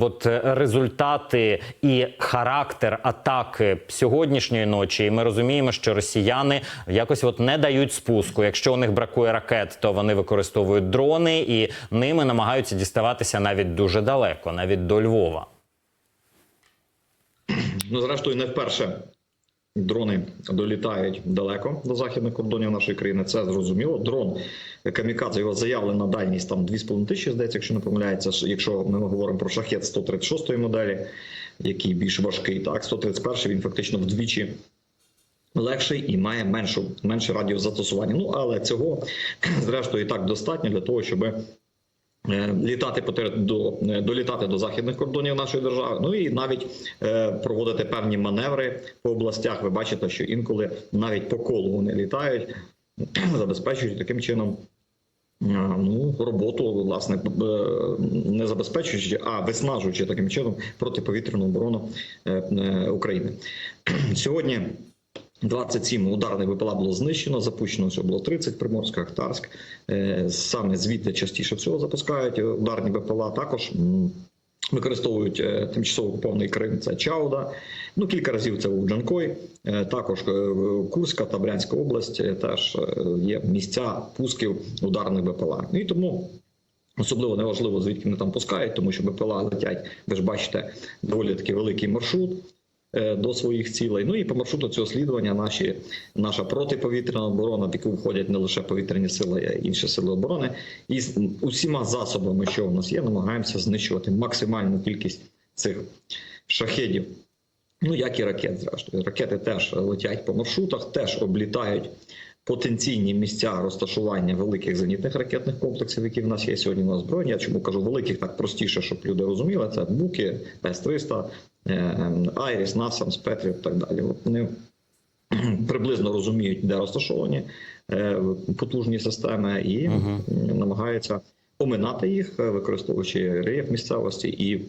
От е, результати і характер атаки сьогоднішньої ночі, і ми розуміємо, що росіяни якось от не дають спуску. Якщо у них бракує ракет, то вони використовують дрони і ними намагаються діставатися навіть дуже далеко, навіть до Львова. Ну, зрештою, не вперше дрони долітають далеко до західних кордонів нашої країни. Це зрозуміло. Дрон Камікадзе його заявлена дальність там 2,5 тисячі, здається, якщо не помиляється. Якщо ми говоримо про шахет 136 моделі, який більш важкий, так 131 він фактично вдвічі. Легший і має меншу менший радіус застосування. Ну але цього зрештою і так достатньо для того, щоб літати по до е, долітати до західних кордонів нашої держави. Ну і навіть е, проводити певні маневри по областях. Ви бачите, що інколи навіть по колу вони літають, забезпечують таким чином. е, Ну, роботу, власне, е, не забезпечуючи, а виснажуючи таким чином протиповітряну оборону е, е, України. Сьогодні 27 ударних БПЛА було знищено, запущено всього було 30, Приморська, Ахтарськ. Е, Саме звідти частіше всього запускають ударні БПЛА. Також використовують е, тимчасово окупований Крим, це Чауда. Ну, кілька разів це був Джанкой. Е, Також Курська та Брянська область теж є місця пусків ударних БПЛА. Ну, І тому Особливо неважливо, звідки вони там пускають, тому що БПЛА летять, ви ж бачите, доволі такий великий маршрут до своїх цілей. Ну і по маршруту цього слідування наші, наша протиповітряна оборона, в яку входять не лише повітряні сили, а й інші сили оборони. І з усіма засобами, що в нас є, намагаємося знищувати максимальну кількість цих шахедів. Ну, як і ракет, зрештою. Ракети теж летять по маршрутах, теж облітають потенційні місця розташування великих зенітних ракетних комплексів, які в нас є сьогодні на озброєнні. Я чому кажу великих так простіше, щоб люди розуміли. Це Буки, С-300, е, Айріс, Насамс, Петрів і так далі. От Вони приблизно розуміють, де розташовані е, потужні системи, і Мгм. намагаються оминати їх, е, використовуючи рельєф місцевості і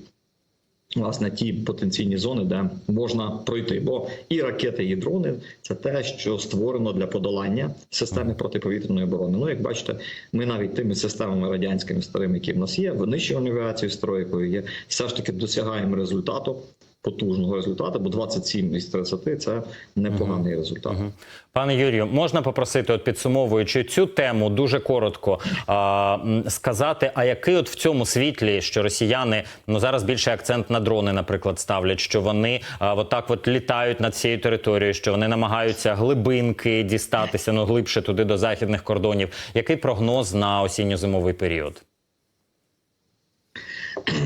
власне ті потенційні зони, де можна пройти. Бо і ракети, і дрони це те, що створено для подолання системи протиповітряної оборони. Ну, як бачите, ми навіть тими системами радянськими старими, які в нас є, винищувальною авіацією стройкою є, все ж таки досягаємо результату. Потужного результату, бо 27 із 30 – це непоганий результат. Мгм. Пане Юрію, можна попросити, от підсумовуючи цю тему, дуже коротко а, сказати, а який от в цьому світлі, що росіяни ну зараз більше акцент на дрони, наприклад, ставлять, що вони а, отак от літають над цією територією, що вони намагаються глибинки дістатися, ну глибше туди до західних кордонів. Який прогноз на осінньо-зимовий період?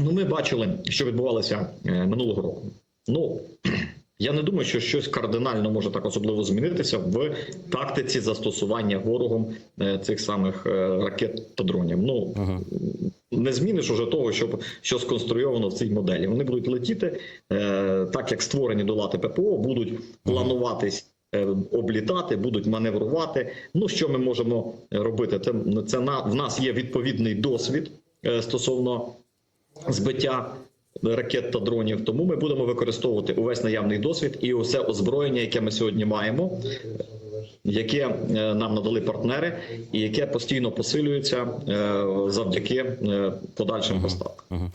Ну, ми бачили, що відбувалося е, минулого року. Ну я не думаю, що щось кардинально може так особливо змінитися в тактиці застосування ворогом е, цих самих е, ракет та дронів. Ну не зміниш уже того, що, що сконструйовано в цій моделі. Вони будуть летіти так, як створені до лати ППО, будуть плануватись. Облітати, будуть маневрувати. Ну що ми можемо робити? Це, це на в нас є відповідний досвід стосовно збиття ракет та дронів. Тому ми будемо використовувати увесь наявний досвід і усе озброєння, яке ми сьогодні маємо, яке е, нам надали партнери, і яке постійно посилюється е, завдяки е, подальшим поставкам.